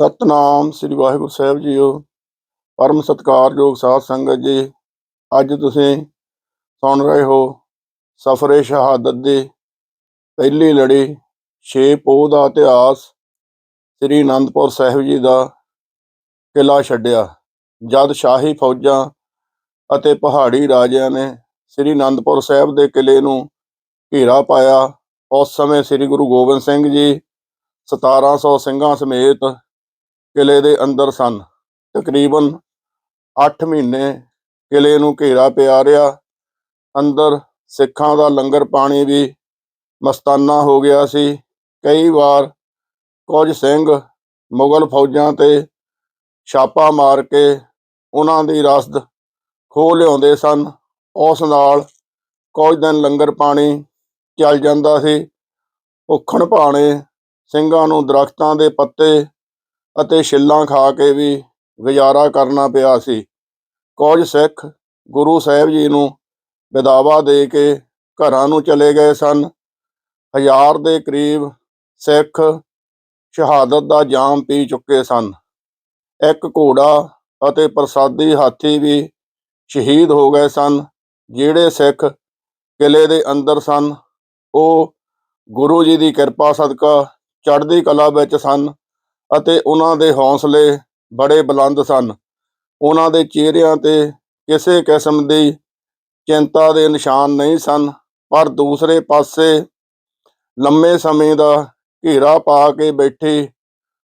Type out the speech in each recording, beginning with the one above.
ਸਤਨਾਮ ਸ੍ਰੀ ਵਾਹਿਗੁਰੂ ਸਾਹਿਬ ਜੀਓ। ਪਰਮ ਸਤਿਕਾਰਯੋਗ ਸਾਧ ਸੰਗਤ ਜੀ, ਅੱਜ ਤੁਸੀਂ ਸੁਣ ਰਹੇ ਹੋ ਸਫਰੇ ਸ਼ਹਾਦਤ ਦੀ ਪਹਿਲੀ ਲੜੀ, ਛੇ ਪੋਹ ਦਾ ਇਤਿਹਾਸ ਸ੍ਰੀ ਅਨੰਦਪੁਰ ਸਾਹਿਬ ਜੀ ਦਾ ਕਿਲਾ ਛੱਡਿਆ। ਜਦ ਸ਼ਾਹੀ ਫੌਜਾਂ ਅਤੇ ਪਹਾੜੀ ਰਾਜਿਆਂ ਨੇ ਸ੍ਰੀ ਅਨੰਦਪੁਰ ਸਾਹਿਬ ਦੇ ਕਿਲੇ ਨੂੰ ਘੇਰਾ ਪਾਇਆ, ਉਸ ਸਮੇਂ ਸ੍ਰੀ ਗੁਰੂ ਗੋਬਿੰਦ ਸਿੰਘ ਜੀ 1700 ਸਿੰਘਾਂ ਸਮੇਤ ਕਿਲੇ ਦੇ ਅੰਦਰ ਸਨ। ਤਕਰੀਬਨ 8 ਮਹੀਨੇ ਕਿਲੇ ਨੂੰ ਘੇਰਾ ਪਿਆ ਰਿਹਾ। ਅੰਦਰ ਸਿੱਖਾਂ ਦਾ ਲੰਗਰ ਪਾਣੀ ਵੀ ਮਸਤਾਨਾ ਹੋ ਗਿਆ ਸੀ। ਕਈ ਵਾਰ ਕੁਝ ਸਿੰਘ ਮੁਗਲ ਫੌਜਾਂ ਤੇ ਛਾਪਾ ਮਾਰ ਕੇ ਉਹਨਾਂ ਦੀ ਰਸਦ ਖੋਹ ਲਿਆਉਂਦੇ ਸਨ। ਉਸ ਨਾਲ ਕੁਝ ਦਿਨ ਲੰਗਰ ਪਾਣੀ ਚੱਲ ਜਾਂਦਾ ਸੀ। ਭੁੱਖਣ ਭਾਣੇ ਸਿੰਘਾਂ ਨੂੰ ਦਰਖਤਾਂ ਦੇ ਪੱਤੇ ਅਤੇ ਛਿੱਲਾਂ ਖਾ ਕੇ ਵੀ ਗੁਜ਼ਾਰਾ ਕਰਨਾ ਪਿਆ ਸੀ। ਕੁਝ ਸਿੱਖ ਗੁਰੂ ਸਾਹਿਬ ਜੀ ਨੂੰ ਵਿਦਾਵਾ ਦੇ ਕੇ ਘਰਾਂ ਨੂੰ ਚਲੇ ਗਏ ਸਨ। ਹਜ਼ਾਰ ਦੇ ਕਰੀਬ ਸਿੱਖ ਸ਼ਹਾਦਤ ਦਾ ਜਾਮ ਪੀ ਚੁੱਕੇ ਸਨ। ਇੱਕ ਘੋੜਾ ਅਤੇ ਪ੍ਰਸਾਦੀ ਹਾਥੀ ਵੀ ਸ਼ਹੀਦ ਹੋ ਗਏ ਸਨ। ਜਿਹੜੇ ਸਿੱਖ ਕਿਲੇ ਦੇ ਅੰਦਰ ਸਨ, ਉਹ ਗੁਰੂ ਜੀ ਦੀ ਕਿਰਪਾ ਸਦਕਾ ਚੜ੍ਹਦੀ ਕਲਾ ਵਿੱਚ ਸਨ। ਅਤੇ ਉਹਨਾਂ ਦੇ ਹੌਸਲੇ ਬੜੇ ਬੁਲੰਦ ਸਨ। ਉਹਨਾਂ ਦੇ ਚਿਹਰਿਆਂ ਤੇ ਕਿਸੇ ਕਿਸਮ ਦੀ ਚਿੰਤਾ ਦੇ ਨਿਸ਼ਾਨ ਨਹੀਂ ਸਨ, ਪਰ ਦੂਸਰੇ ਪਾਸੇ ਲੰਮੇ ਸਮੇਂ ਦਾ ਘੇਰਾ ਪਾ ਕੇ ਬੈਠੀ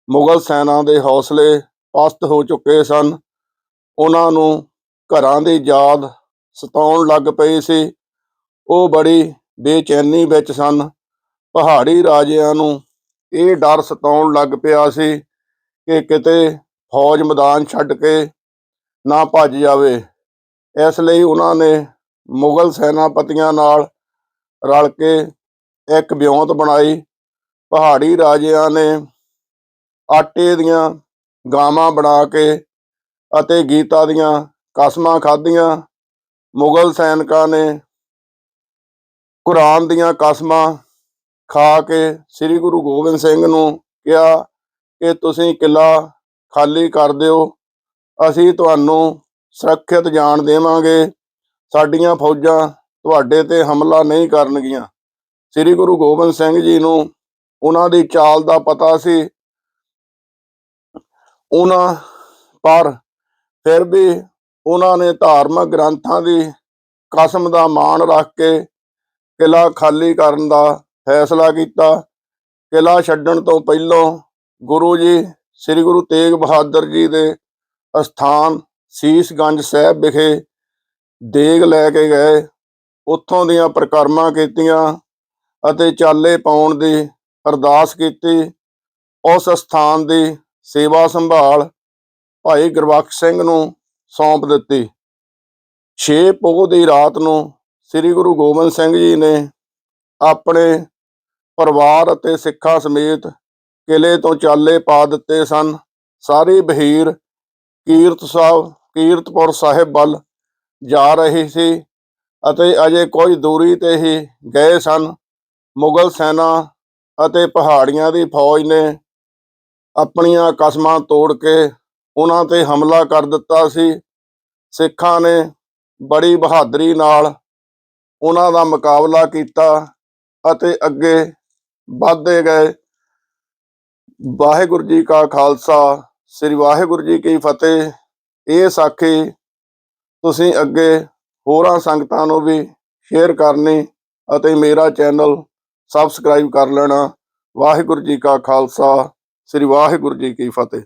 ਮੁਗਲ ਸੈਨਾ ਦੇ ਹੌਸਲੇ ਪਸਤ ਹੋ ਚੁੱਕੇ ਸਨ। ਉਹਨਾਂ ਨੂੰ ਘਰਾਂ ਦੀ ਯਾਦ ਸਤਾਉਣ ਲੱਗ ਪਈ ਸੀ। ਉਹ ਬੜੀ ਬੇਚੈਨੀ ਵਿੱਚ ਸਨ। ਪਹਾੜੀ ਰਾਜਿਆਂ ਨੂੰ ਇਹ ਡਰ ਸਤਾਉਣ ਲੱਗ ਪਿਆ ਸੀ ਕਿ ਕਿਤੇ ਫੌਜ ਮੈਦਾਨ ਛੱਡ ਕੇ ਨਾ ਭੱਜ ਜਾਵੇ। ਇਸ ਲਈ ਉਹਨਾਂ ਨੇ ਮੁਗਲ ਸੈਨਾਪਤੀਆਂ ਨਾਲ ਰਲ ਕੇ ਇੱਕ ਵਿਉਂਤ ਬਣਾਈ। ਪਹਾੜੀ ਰਾਜਿਆਂ ਨੇ ਆਟੇ ਦੀਆਂ ਗਾਵਾਂ ਬਣਾ ਕੇ ਅਤੇ ਗੀਤਾ ਦੀਆਂ ਕਸਮਾਂ ਖਾਧੀਆਂ। ਮੁਗਲ ਸੈਨਿਕਾਂ ਨੇ ਕੁਰਾਨ ਦੀਆਂ ਕਸਮਾਂ ਖਾ ਕੇ ਸ੍ਰੀ ਗੁਰੂ ਗੋਬਿੰਦ ਸਿੰਘ ਨੂੰ ਕਿਹਾ ਕਿ ਤੁਸੀਂ ਕਿਲਾ ਖਾਲੀ ਕਰ ਦਿਓ, ਅਸੀਂ ਤੁਹਾਨੂੰ ਸੁਰੱਖਿਅਤ ਜਾਣ ਦੇਵਾਂਗੇ। ਸਾਡੀਆਂ ਫੌਜਾਂ ਤੁਹਾਡੇ ਤੇ ਹਮਲਾ ਨਹੀਂ ਕਰਨਗੀਆਂ। ਸ੍ਰੀ ਗੁਰੂ ਗੋਬਿੰਦ ਸਿੰਘ ਜੀ ਨੂੰ ਉਹਨਾਂ ਦੀ ਚਾਲ ਦਾ ਪਤਾ ਸੀ। ਉਹਨਾਂ ਪਰ ਫਿਰ ਵੀ ਉਹਨਾਂ ਨੇ ਧਾਰਮਿਕ ਗ੍ਰੰਥਾਂ ਦੀ ਕਸਮ ਦਾ ਮਾਣ ਰੱਖ ਕੇ ਕਿਲਾ ਖਾਲੀ ਕਰਨ ਦਾ ਫੈਸਲਾ ਕੀਤਾ। ਕਿਲਾ ਛੱਡਣ ਤੋਂ ਪਹਿਲਾਂ ਗੁਰੂ ਜੀ, ਸ੍ਰੀ ਗੁਰੂ ਤੇਗ ਬਹਾਦਰ ਜੀ ਦੇ ਅਸਥਾਨ ਸੀਸਗੰਜ ਸਾਹਿਬ ਵਿਖੇ ਦੇਗ ਲੈ ਕੇ ਗਏ। ਉੱਥੋਂ ਦੀਆਂ ਪ੍ਰਕਰਮਾਂ ਕੀਤੀਆਂ ਅਤੇ ਚਾਲੇ ਪਾਉਣ ਦੀ ਅਰਦਾਸ ਕੀਤੀ। ਉਸ ਸਥਾਨ ਦੀ ਸੇਵਾ ਸੰਭਾਲ ਭਾਈ ਗੁਰਬਖਸ਼ ਸਿੰਘ ਨੂੰ ਸੌਂਪ ਦਿੱਤੀ। 6 ਪੋਹ ਦੀ ਰਾਤ ਨੂੰ ਸ੍ਰੀ ਗੁਰੂ ਗੋਬਿੰਦ ਸਿੰਘ ਜੀ ਨੇ ਆਪਣੇ ਪਰਿਵਾਰ ਅਤੇ ਸਿੱਖਾਂ ਸਮੇਤ ਕਿਲੇ ਤੋਂ ਚਾਲੇ ਪਾ ਦਿੱਤੇ ਸਨ। ਸਾਰੀ ਬਹੀਰ ਕੀਰਤ ਸਾਹਿਬ, ਕੀਰਤਪੁਰ ਸਾਹਿਬ ਵੱਲ ਜਾ ਰਹੀ ਸੀ ਅਤੇ ਅਜੇ ਕੁਝ ਦੂਰੀ ਤੇ ਹੀ ਗਏ ਸਨ। ਮੁਗਲ ਸੈਨਾ ਅਤੇ ਪਹਾੜੀਆਂ ਦੀ ਫੌਜ ਨੇ ਆਪਣੀਆਂ ਕਸਮਾਂ ਤੋੜ ਕੇ ਉਹਨਾਂ ਤੇ ਹਮਲਾ ਕਰ ਦਿੱਤਾ ਸੀ। ਸਿੱਖਾਂ ਨੇ ਬੜੀ ਬਹਾਦਰੀ ਨਾਲ ਉਹਨਾਂ ਦਾ ਮੁਕਾਬਲਾ ਕੀਤਾ ਅਤੇ ਅੱਗੇ ਵੱਧਦੇ ਗਏ। ਵਾਹਿਗੁਰੂ ਜੀ ਕਾ ਖਾਲਸਾ, ਸ੍ਰੀ ਵਾਹਿਗੁਰੂ ਜੀ ਕੀ ਫਤਿਹ। ਇਹ ਸਾਖੀ ਤੁਸੀਂ ਅੱਗੇ ਹੋਰਾਂ ਸੰਗਤਾਂ ਨੂੰ ਵੀ ਸ਼ੇਅਰ ਕਰਨੀ ਅਤੇ ਮੇਰਾ ਚੈਨਲ ਸਬਸਕ੍ਰਾਈਬ ਕਰ ਲੈਣਾ। ਵਾਹਿਗੁਰੂ ਜੀ ਕਾ ਖਾਲਸਾ, ਸ੍ਰੀ ਵਾਹਿਗੁਰੂ ਜੀ ਕੀ ਫਤਿਹ।